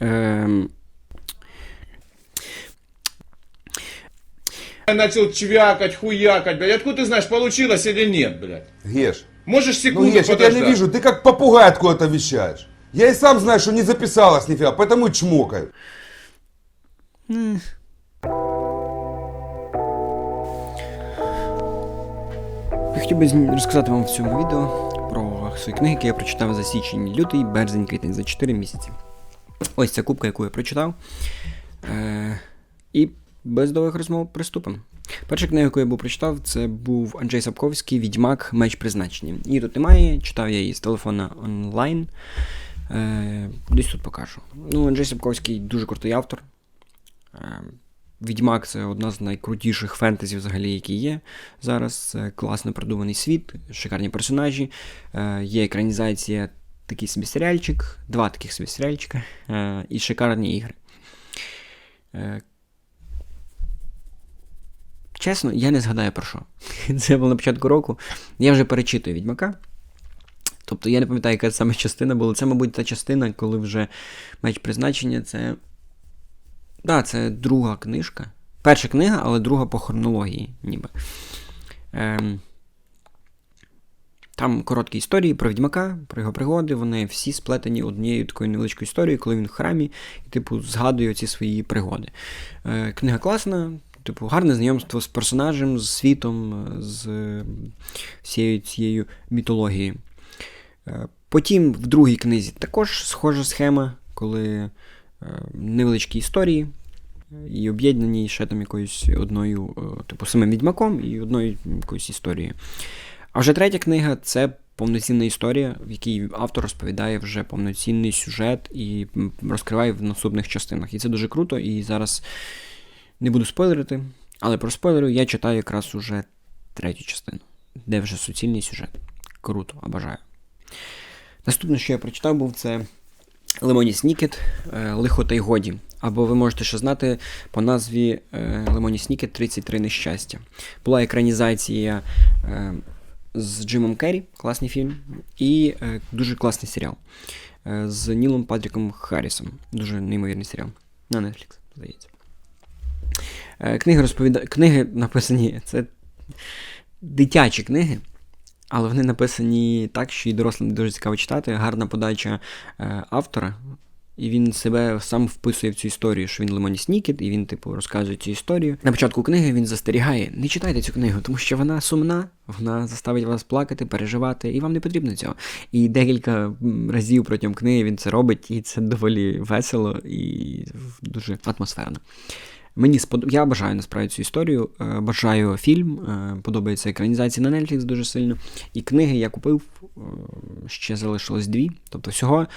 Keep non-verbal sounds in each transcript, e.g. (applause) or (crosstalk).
Ем, Я начал чвякать, хуякать, блядь. Откуда ты знаешь, получилось или нет, блядь? Геш, Можешь ну секунду Геш, я тебя подождать? не вижу, ты как попугай откуда-то вещаешь. Я и сам знаю, что не записалась нифига, поэтому и чмокаю. Я хотів би зн- розказати вам в цьому відео про свої книги, які я прочитав за січень, лютий, березень, квітень, за 4 місяці. Ось ця кубка, яку я прочитав. Е- і без довгих розмов приступимо. Перша книга, яку я був прочитав, це був Анджей Сапковський Відьмак Меч призначення. Її тут немає, читав я її з телефона онлайн. Е- десь тут покажу. Ну, Анджей Сапковський дуже крутий автор. Е, Відьмак це одна з найкрутіших фентезі, взагалі, які є зараз. Це класно продуманий світ, шикарні персонажі. Е, є екранізація, такий собі серіальчик, два таких собі серіальчика е, і шикарні ігри. Е, чесно, я не згадаю про що. (laughs) Це було на початку року. Я вже перечитую Відьмака. Тобто я не пам'ятаю, яка саме частина була. Це, мабуть, та частина, коли вже меч призначення, це. Да, це друга книжка. Перша книга, але друга по хронології, ніби. Ем, там короткі історії про відьмака, про його пригоди. Вони всі сплетені однією такою невеличкою історією, коли він в храмі і, типу, згадує ці свої пригоди. Е, книга класна, типу, гарне знайомство з персонажем, з світом, з е, всією цією мітологією. Е, потім в другій книзі також схожа схема, коли е, невеличкі історії. І об'єднані ще там якоюсь одною, е, типу, самим відьмаком і одною якоюсь історією. А вже третя книга це повноцінна історія, в якій автор розповідає вже повноцінний сюжет і розкриває в наступних частинах. І це дуже круто. І зараз не буду спойлерити, але про спойлери я читаю якраз уже третю частину, де вже суцільний сюжет. Круто, обажаю. Наступне, що я прочитав, був це Лемоні Снікет, е, Лихо та й годі. Або ви можете ще знати по назві е, Лемоні Снікет 33 нещастя. Була екранізація е, з Джимом Керрі, класний фільм, і е, дуже класний серіал е, з Нілом Патріком Харрісом. Дуже неймовірний серіал. На Netflix, здається. Е, книги розповіда... Книги написані. Це дитячі книги. Але вони написані так, що і дорослим дуже цікаво читати. Гарна подача е, автора, і він себе сам вписує в цю історію, що він Лемоні Снікет, і він, типу, розказує цю історію. На початку книги він застерігає: не читайте цю книгу, тому що вона сумна, вона заставить вас плакати, переживати, і вам не потрібно цього. І декілька разів протягом книги він це робить, і це доволі весело і дуже атмосферно. Мені спод... Я бажаю насправді цю історію. е, Бажаю фільм, е, подобається екранізація на Netflix дуже сильно. І книги я купив, е, ще залишилось дві. Тобто всього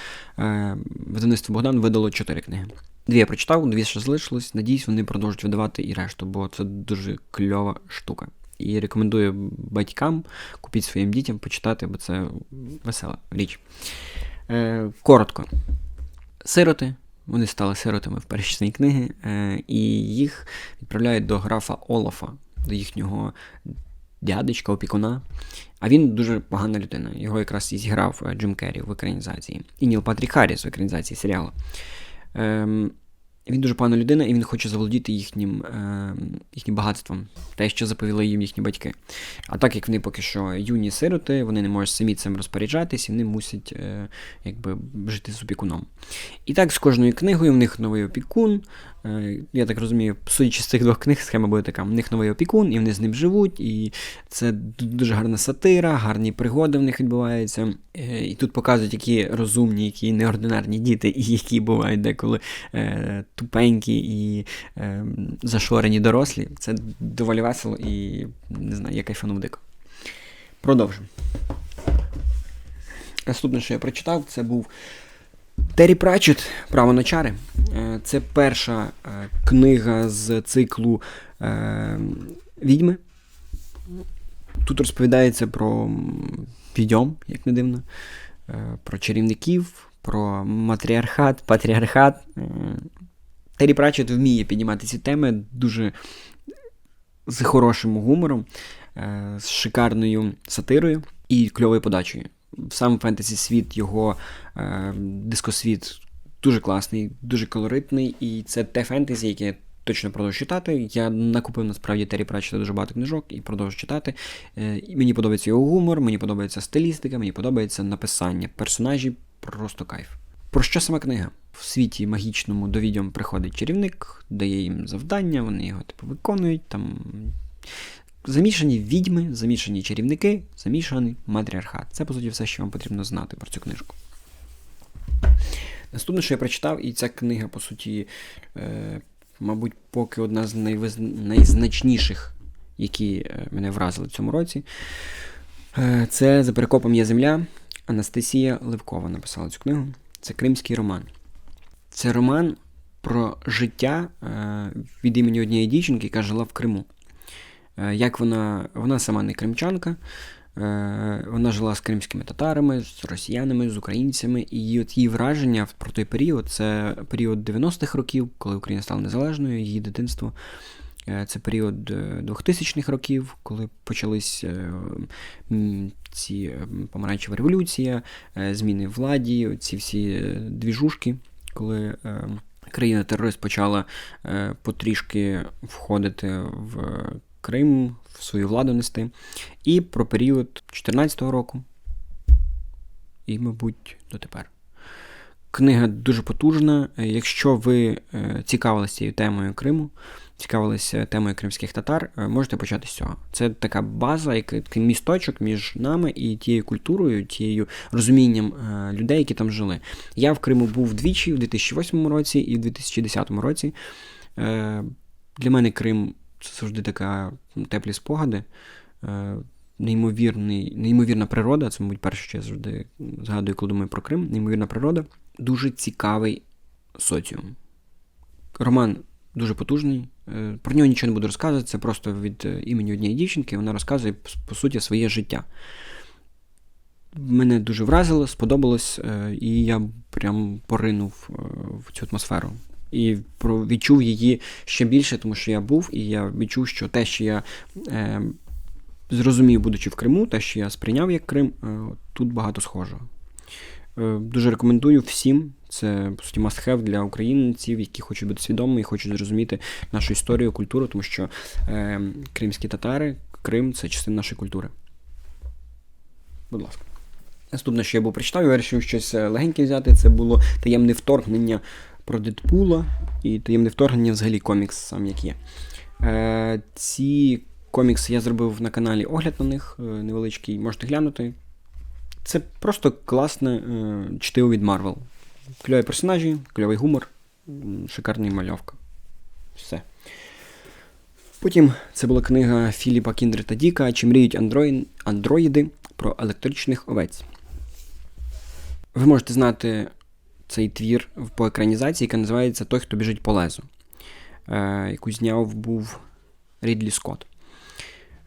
видавництво Богдан видало чотири книги. Дві я прочитав, дві ще залишилось. Надіюсь, вони продовжують видавати і решту, бо це дуже кльова штука. І рекомендую батькам купіть своїм дітям почитати, бо це весела річ. Коротко. Сироти. Вони стали сиротами в перечисній книги, е, і їх відправляють до графа Олафа, до їхнього дядечка, опікуна. А він дуже погана людина. Його якраз і зіграв е, Джим Керрі в екранізації. І Ніл Патрік Харріс в екранізації серіалу. Ем, він дуже погана людина, і він хоче заволодіти їхнім, е, їхнім багатством, те, що заповіли їм їхні батьки. А так як вони поки що юні сироти, вони не можуть самі цим розпоряджатись, і вони мусять е, якби, жити з опікуном. І так з кожною книгою в них новий опікун. Е, Я так розумію, судячи з цих двох книг, схема буде така: в них новий опікун, і вони з ним живуть, і це дуже гарна сатира, гарні пригоди в них відбуваються. Е, І тут показують, які розумні, які неординарні діти, і які бувають деколи е, тупенькі і зашорені дорослі. Це доволі весело і не знаю, я кайфанув дико. Продовжимо. Наступне, що я прочитав, це був Террі Пратчет «Право на чари. Е, Це перша е, книга з циклу е, Відьми. Тут розповідається про відьом, як не дивно, про чарівників, про матріархат, патріархат. Террі Пратчет вміє піднімати ці теми дуже з хорошим гумором, з шикарною сатирою і кльовою подачею. Сам фентезі світ, його е, дискосвіт дуже класний, дуже колоритний, і це те фентезі, яке я точно продовжу читати. Я накупив насправді Террі Пратчета дуже багато книжок і продовжу читати. Е, і мені подобається його гумор, мені подобається стилістика, мені подобається написання. Персонажі просто кайф. Про що сама книга? В світі магічному до відьом приходить чарівник, дає їм завдання, вони його типу виконують. Там замішані відьми, замішані чарівники, замішаний матріархат. Це, по суті, все, що вам потрібно знати про цю книжку. Наступне, що я прочитав, і ця книга, по суті, е, мабуть, поки одна з найвиз... найзначніших, які е, мене вразили в цьому році. Е, це За перекопом є земля. Анастасія Левкова написала цю книгу. Це кримський роман. Це роман про життя е, від імені однієї дівчинки, яка жила в Криму. Е, як вона, вона сама не кримчанка, е, вона жила з кримськими татарами, з росіянами, з українцями, і от її враження про той період це період 90-х років, коли Україна стала незалежною, її дитинство. Е, Це період е, 2000-х років, коли почались е, ці помаранчева революція, зміни владі, ці всі двіжушки, коли е, країна-терорист почала потрішки входити в Крим, в свою владу нести. І про період 2014 року, і, мабуть, дотепер. Книга дуже потужна. Е, Якщо ви е, цікавилися цією темою Криму, цікавилися темою кримських татар, е, можете почати з цього. Це така база, такий місточок між нами і тією культурою, тією розумінням е, людей, які там жили. Я в Криму був двічі в 2008 році і в 2010 році. Е, Для мене Крим це завжди така теплі спогади. Е, Неймовірний, неймовірна природа, це, мабуть, перше, що я завжди згадую, коли думаю про Крим. Неймовірна природа. Дуже цікавий соціум. Роман дуже потужний. Е, Про нього нічого не буду розказувати, це просто від е, імені однієї дівчинки. Вона розказує, по- суті, своє життя. Мене дуже вразило, сподобалось, і я прям поринув в цю атмосферу. І відчув її ще більше, тому що я був, і я відчув, що те, що я е, зрозумів, будучи в Криму, те, що я сприйняв як Крим, е, тут багато схожого. Е, Дуже рекомендую всім. Це по суті must-have для українців, які хочуть бути свідомими і хочуть зрозуміти нашу історію, культуру, тому що е, кримські татари, Крим це частина нашої культури. Будь ласка. Наступне, що я був прочитав, я вирішив щось е, легеньке взяти. Це було таємне вторгнення про Дедпула і таємне вторгнення взагалі комікс сам як є. Е, ці комікси я зробив на каналі огляд на них е, невеличкий, можете глянути. Це просто класне е, чтиво від Марвел. Кльові персонажі, кльовий гумор, шикарна мальовка. Все. Потім це була книга Філіпа Кіндрета Діка Чи мріють андроїн- андроїди про електричних овець. Ви можете знати цей твір по екранізації, яка називається Той, хто біжить по лезу, е, яку зняв був Рідлі Скотт.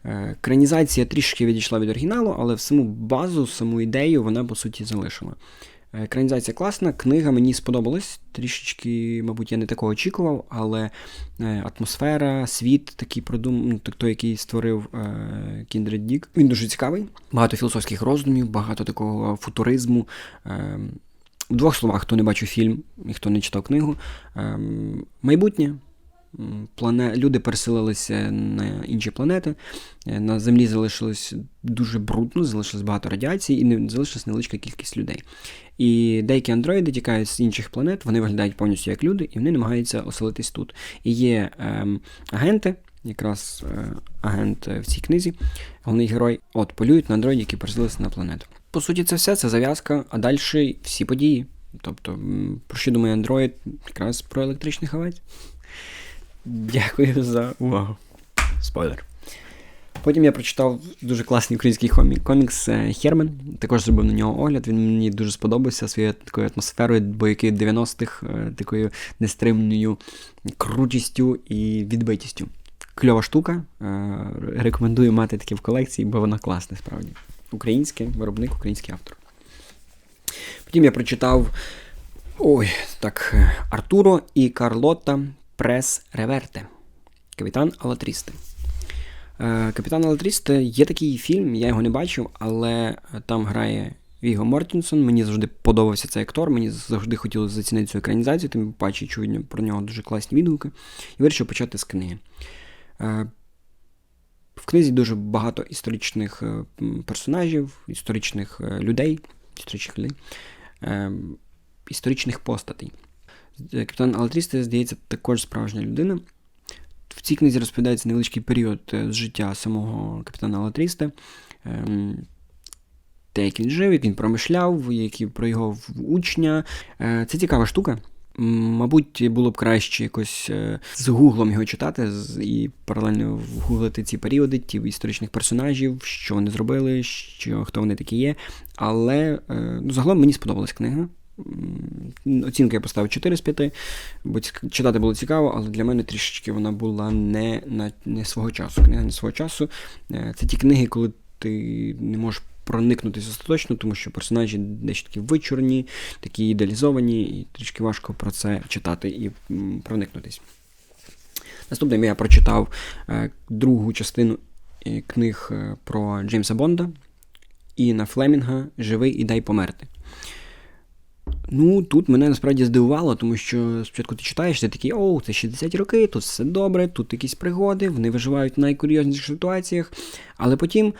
Е, Екранізація трішки відійшла від оригіналу, але в саму базу, саму ідею вона по суті залишила. Е, Екранізація класна, книга мені сподобалась. Трішечки, мабуть, я не такого очікував, але атмосфера, світ такий продум... ну, той, який створив Кіндред Дік, він дуже цікавий. Багато філософських роздумів, багато такого футуризму. Е, в двох словах, хто не бачив фільм і хто не читав книгу, е, майбутнє. Плане... Люди переселилися на інші планети. Е, На Землі залишилось дуже брудно, залишилось багато радіації і не залишилась невеличка кількість людей. І деякі андроїди тікають з інших планет, вони виглядають повністю як люди, і вони намагаються оселитись тут. І є ем, агенти, якраз е, агент е, в цій книзі, головний герой, от полюють на андроїдів, які переселилися на планету. По суті, це все, це зав'язка, а далі всі події. Тобто, про що думає андроїд? Якраз про електричних овець. Дякую за увагу. Спойлер. Потім я прочитав дуже класний український комік, комікс е, Хермен. Також зробив на нього огляд. Він мені дуже сподобався своєю такою атмосферою, бойки 90-х, е, такою нестримною крутістю і відбитістю. Кльова штука. е, Рекомендую мати таке в колекції, бо вона класна справді. Українське, виробник, український автор. Потім я прочитав ой, так, е, Артуро і Карлотта Прес Реверте. Капітан Алатрісти. Е, Капітан Алатрісте є такий фільм, я його не бачив, але там грає Віго Мортінсон. Мені завжди подобався цей актор, мені завжди хотілося зацінити цю екранізацію, тим паче чую про нього дуже класні відгуки. І вирішив почати з книги. В книзі дуже багато історичних е, персонажів, історичних е, людей, історичних людей, е, історичних постатей. Капітан Алатрісте, здається, також справжня людина. В цій книзі розповідається невеличкий період з життя самого капітана Алатрісте. Ем, Те, як він жив, як він промишляв, які про його учня. Це цікава штука. Мабуть, було б краще якось е, з гуглом його читати і паралельно гуглити ці періоди, ті історичних персонажів, що вони зробили, що, хто вони такі є. Але е, ну, загалом мені сподобалась книга. Оцінку я поставив 4 з 5, бо читати було цікаво, але для мене трішечки вона була не, на, не свого часу. Книга не свого часу. Е, Це ті книги, коли ти не можеш проникнутися остаточно, тому що персонажі дещо такі вичурні, такі ідеалізовані, і трішки важко про це читати і проникнутись. Наступним я прочитав е, другу частину е, книг е, про Джеймса Бонда Іна Флемінга Живий і дай померти. Ну, тут мене насправді здивувало, тому що спочатку ти читаєш, ти такий, оу, це 60 роки, тут все добре, тут якісь пригоди, вони виживають в найкурйозніших ситуаціях. Але потім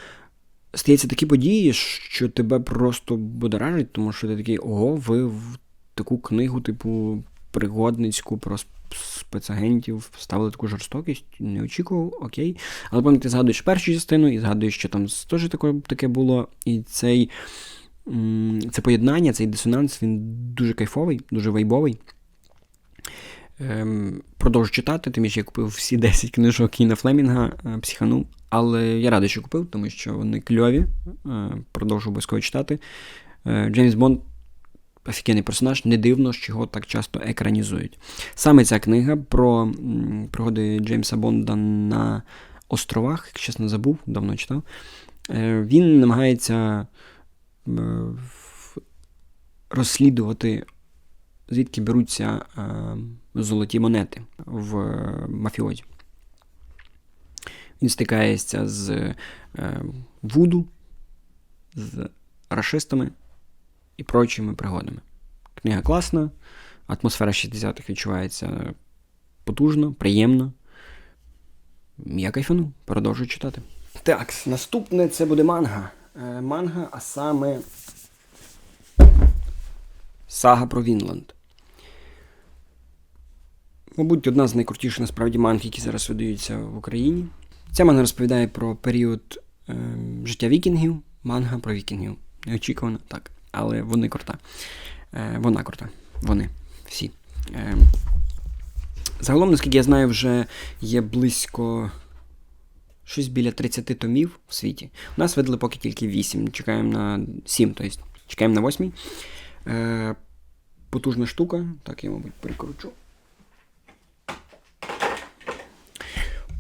стаються такі події, що тебе просто будоражить, тому що ти такий, ого, ви в таку книгу, типу, пригодницьку про спецагентів ставили таку жорстокість, не очікував, окей. Але потім ти згадуєш першу частину і згадуєш, що там теж таке, таке було, і цей. Це поєднання, цей дисонанс, він дуже кайфовий, дуже вайбовий. Ем, продовжу читати, тим більше я купив всі 10 книжок Кіна Флемінга, е, психанув. Але я радий, що купив, тому що вони кльові. Е, продовжу обов'язково читати. Е, Джеймс Бонд офігенний персонаж, не дивно, що його так часто екранізують. Саме ця книга про пригоди Джеймса Бонда на островах, як чесно забув, давно читав. Е, Він намагається розслідувати, звідки беруться золоті монети в мафіозі. Він стикається з е, Вуду, з рашистами і прочими пригодами. Книга класна, атмосфера 60-х відчувається потужно, приємно. Я кайфану, продовжую читати. Так, наступне це буде манга. Е, манга, а саме Сага про Вінланд. Мабуть, одна з найкрутіших насправді манг, які зараз видаються в Україні. Ця манга розповідає про період е, життя вікінгів, манга про вікінгів. Неочікувано, так. Але вони крута. Е, вона крута. Вони. Всі. Е, загалом, наскільки я знаю, вже є близько щось біля 30 томів в світі. У нас видали поки тільки 8. Чекаємо на 7, тобто чекаємо на 8. Е, потужна штука. Так, я, мабуть, перекручу.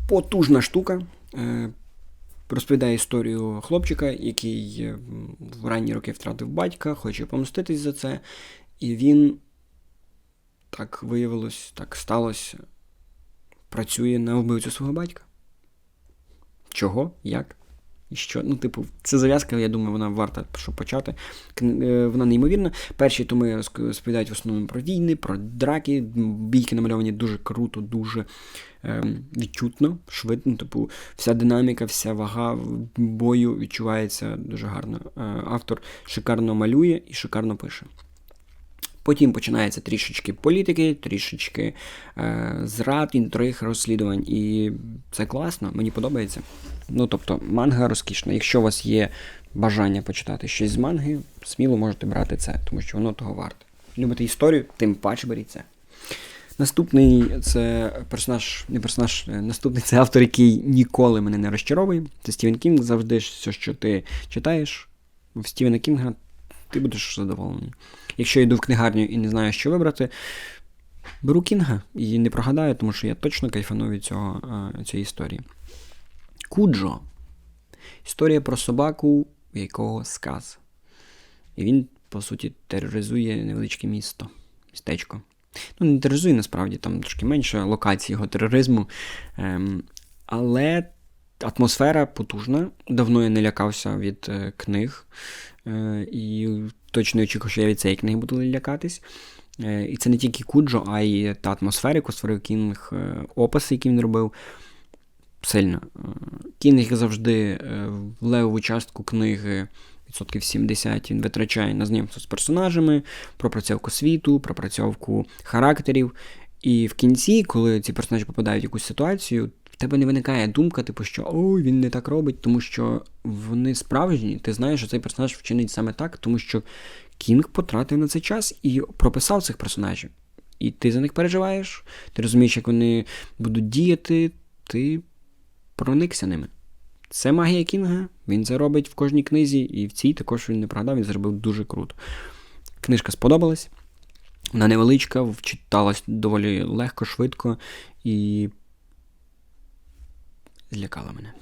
Потужна штука. Е, розповідає історію хлопчика, який е, в ранні роки втратив батька, хоче помститись за це. І він, так виявилось, так сталося, працює на вбивцю свого батька. Чого? Як? І що? Ну, типу, це зав'язка, я думаю, вона варта щоб почати. Е, Вона неймовірна. Перші томи розповідають в основному про війни, про драки. Бійки намальовані дуже круто, дуже ем, відчутно, швидко. Ну, Типу, вся динаміка, вся вага бою відчувається дуже гарно. Е, Автор шикарно малює і шикарно пише. Потім починається трішечки політики, трішечки е, зрад, інтриг, розслідувань. І це класно, мені подобається. Ну, тобто, манга розкішна. Якщо у вас є бажання почитати щось з манги, сміло можете брати це, тому що воно того варте. Любите історію, тим паче беріть це. Наступний це персонаж, не персонаж, е, наступний це автор, який ніколи мене не розчаровує. Це Стівен Кінг. Завжди все, що ти читаєш в Стівена Кінга, ти будеш задоволений. Якщо я йду в книгарню і не знаю, що вибрати, беру Кінга і не прогадаю, тому що я точно кайфану від цього, е, цієї історії. Куджо. Історія про собаку, якого сказ. І він, по суті, тероризує невеличке місто, містечко. Ну, не тероризує насправді, там трошки менше локацій його тероризму. Ем, але атмосфера потужна. Давно я не лякався від е, книг. Е, і точно очікував, що я від цієї книги буду лякатись. Е, і це не тільки Куджо, а й та атмосфера, яку створив Кінг, е, описи, які він робив. Сильно. Е, Кінг, завжди, е, в левову частку книги відсотків 70 він витрачає на знайомство з персонажами, пропрацьовку світу, пропрацьовку характерів. І в кінці, коли ці персонажі попадають в якусь ситуацію, в тебе не виникає думка, типу, що ой, він не так робить, тому що вони справжні. Ти знаєш, що цей персонаж вчинить саме так, тому що Кінг потратив на це час і прописав цих персонажів. І ти за них переживаєш, ти розумієш, як вони будуть діяти, ти проникся ними. Це магія Кінга. Він це робить в кожній книзі, і в цій також він не прогадав, він зробив дуже круто. Книжка сподобалась. Вона невеличка, вчиталась доволі легко, швидко і злякала мене.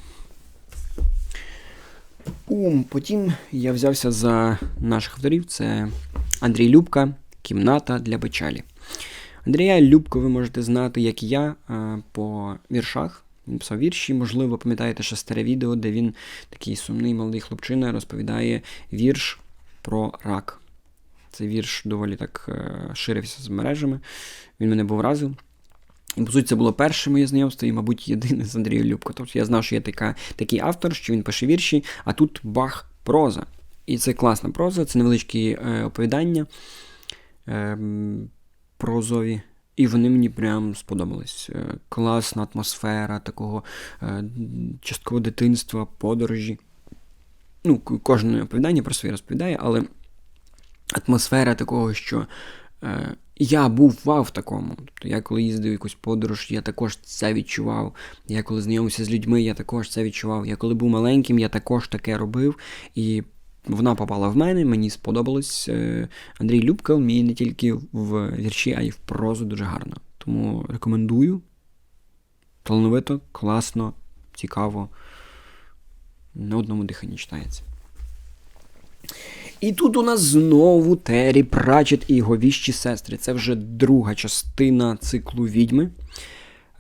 У, потім я взявся за наших авторів. Це Андрій Любка, Кімната для печалі. Андрія Любко ви можете знати, як і я, е, по віршах. Він писав вірші, можливо, пам'ятаєте ще старе відео, де він такий сумний молодий хлопчина розповідає вірш про рак. Цей вірш доволі так е, ширився з мережами. Він мене був вразив. І, по суті, це було перше моє знайомство, і, мабуть, єдине з Андрієм Любко. Тобто я знав, що є така, такий автор, що він пише вірші, а тут бах проза. І це класна проза, це невеличкі е, оповідання е, прозові. І вони мені прям сподобались. Е, Класна атмосфера такого е, частково дитинства, подорожі. Ну, кожне оповідання про своє розповідає, але атмосфера такого, що е, я був в такому. Тобто я коли їздив в якусь подорож, я також це відчував. Я коли знайомився з людьми, я також це відчував. Я коли був маленьким, я також таке робив. І вона попала в мене, мені сподобалось. Е, Андрій Любка вміє не тільки в вірші, а й в прозу дуже гарно. Тому рекомендую. Талановито, класно, цікаво. На одному диханні читається. І тут у нас знову Террі Пратчет і його віщі сестри. Це вже друга частина циклу відьми.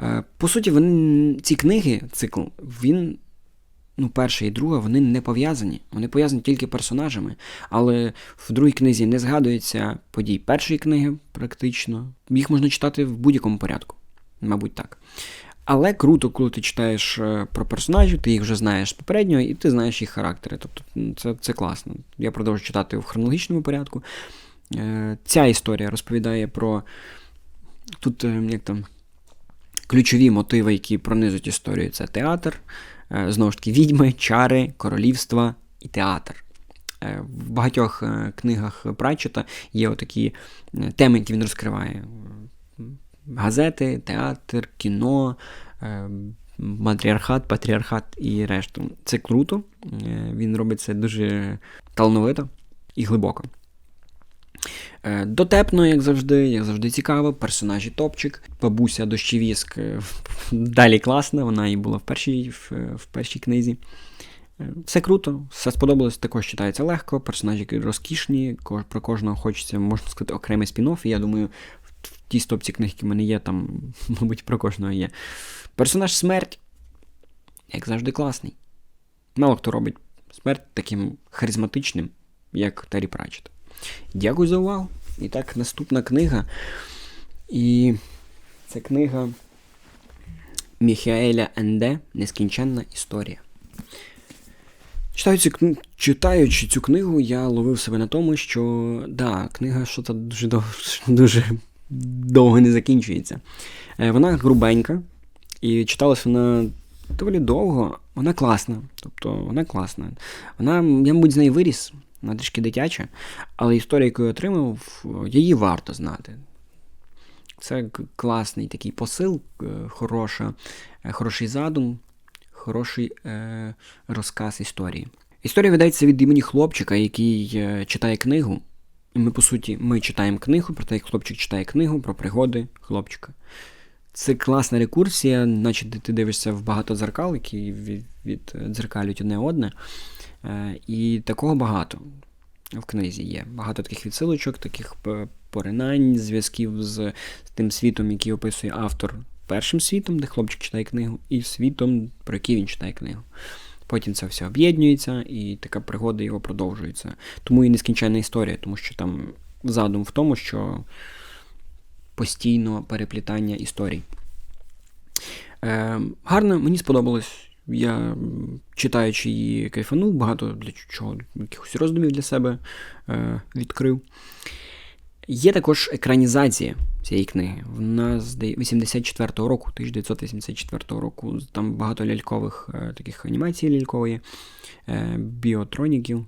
Е, По суті, вони, ці книги, цикл, він, ну, перша і друга, вони не пов'язані. Вони пов'язані тільки персонажами. Але в другій книзі не згадується подій першої книги, практично. Їх можна читати в будь-якому порядку. Мабуть, так. Але круто, коли ти читаєш е, про персонажів, ти їх вже знаєш з попереднього, і ти знаєш їх характери. Тобто це, це класно. Я продовжую читати в хронологічному порядку. Е, Ця історія розповідає про тут е, як там, ключові мотиви, які пронизують історію. Це театр, знову ж таки, відьми, чари, королівства і театр. В багатьох книгах Пратчета є отакі теми, які він розкриває газети, театр, кіно, е, матріархат, патріархат і решту. Це круто. Е, Він робить це дуже талановито і глибоко. Е, Дотепно, як завжди, як завжди цікаво. Персонажі топчик. Бабуся дощевіск далі класна, вона і була в першій, в, в першій книзі. Все круто, все сподобалось, також читається легко, персонажі розкішні, про кожного хочеться, можна сказати, окремий спін-офф, і я думаю, в тій стопці книг, які в мене є, там, (laughs) мабуть, про кожного є. Персонаж смерть, як завжди, класний. Мало хто робить смерть таким харизматичним, як Террі Пратчет. Дякую за увагу. І так, наступна книга. І це книга Міхаеля Енде Нескінченна історія. Читаючи, читаючи цю книгу, я ловив себе на тому, що да, книга що дуже (laughs) дуже довго не закінчується. Е, Вона грубенька, і читалась вона доволі довго. Вона класна. Тобто вона класна. Вона, я, мабуть, з неї виріс, вона трішки дитяча, але історія, яку я отримав, її варто знати. Це класний такий посил, е, хороша, е, хороший задум, хороший е, розказ історії. Історія ведеться від імені хлопчика, який читає книгу. Ми, по суті, ми читаємо книгу, про те, як хлопчик читає книгу про пригоди хлопчика. Це класна рекурсія, наче ти- дивишся в багато дзеркал, які від, від дзеркалюють одне одне. Е, і такого багато в книзі є. Багато таких відсилочок, таких поринань, зв'язків з, з тим світом, який описує автор першим світом, де хлопчик читає книгу, і світом, про який він читає книгу. Потім це все об'єднується, і така пригода його продовжується. Тому і нескінченна історія, тому що там задум в тому, що постійно переплітання історій. Е, гарно, мені сподобалось. Я читаючи її кайфанув, багато для чого якихось роздумів для себе е, відкрив. Є також екранізація цієї книги. Вона з 84-го року, 1984 року. Там багато лялькових е, таких анімацій лялькової, е, біотроніків.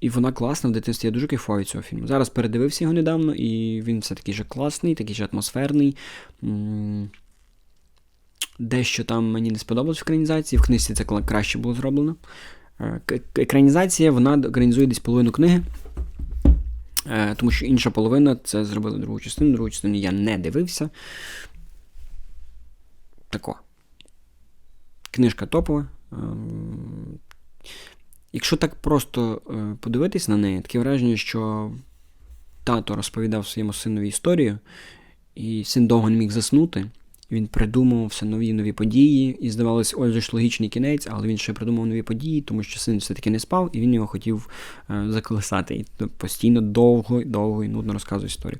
І вона класна в дитинстві. Я дуже кайфую цього фільму. Зараз передивився його недавно, і він все такий же класний, такий же атмосферний. Дещо там мені не сподобалось в екранізації, в книжці це краще було зроблено. Е, Екранізація вона екранізує десь половину книги. Е, Тому що інша половина це зробили другу частину, другу частину я не дивився. Тако. Книжка топова. Ем, Якщо так просто е, подивитись на неї, таке враження, що тато розповідав своєму синові історію, і син довго не міг заснути. Він придумував все нові нові події, і здавалось, ось ж логічний кінець, але він ще придумав нові події, тому що син все-таки не спав, і він його хотів е, заколисати. І постійно довго, довго і нудно розказує історію.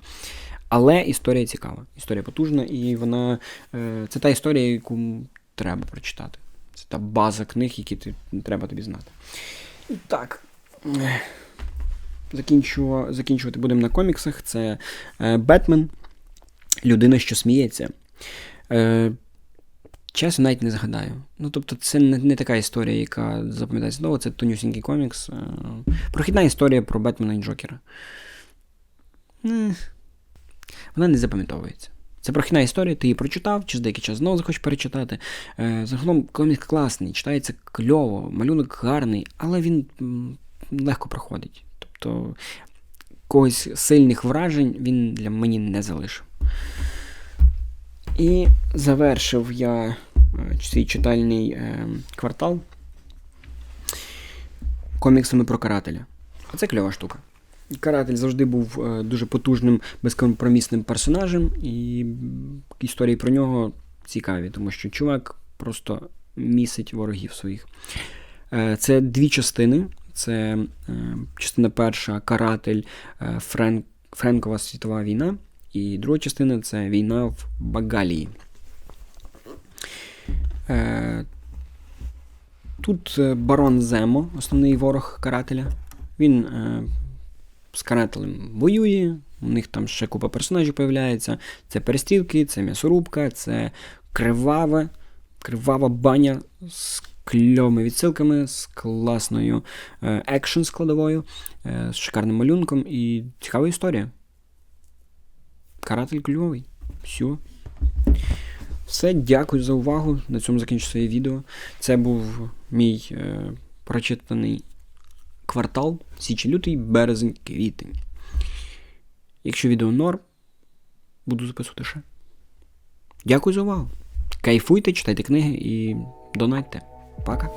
Але історія цікава, історія потужна, і вона е, це та історія, яку треба прочитати. Це та база книг, які ти, треба тобі знати. І так. Закінчу, закінчувати будемо на коміксах. Це е, Бетмен, людина, що сміється. Е, чесно, навіть не згадаю. Ну, тобто, це не, не така історія, яка запам'ятається довго, це тонюсінький комікс. Е, прохідна історія про Бетмена і Джокера. Е, вона не запам'ятовується. Це прохідна історія, ти її прочитав, через деякий час знову захочеш перечитати. Е, загалом комікс класний, читається кльово, малюнок гарний, але він легко проходить. Тобто когось сильних вражень він для мені не залишив. І завершив я е, свій читальний е, квартал коміксами про карателя. А це кльова штука. Каратель завжди був е, дуже потужним, безкомпромісним персонажем, і історії про нього цікаві, тому що чувак просто місить ворогів своїх. Це дві частини. Це частина перша каратель Френк, Френкова світова війна, і друга частина це війна в Багалії. Е, тут е, барон Земо, основний ворог карателя. Він е, з карателем воює, у них там ще купа персонажів появляється. Це перестрілки, це м'ясорубка, це криваве, кривава баня з кльовими відсилками, з класною е, екшн складовою, е, з шикарним малюнком і цікава історія. Каратель кльовий. Все. Все, дякую за увагу. На цьому закінчу своє відео. Це був мій е, прочитаний квартал, січень, лютий, березень, квітень. Якщо відео норм, буду записувати ще. Дякую за увагу. Кайфуйте, читайте книги і донатьте. Пока.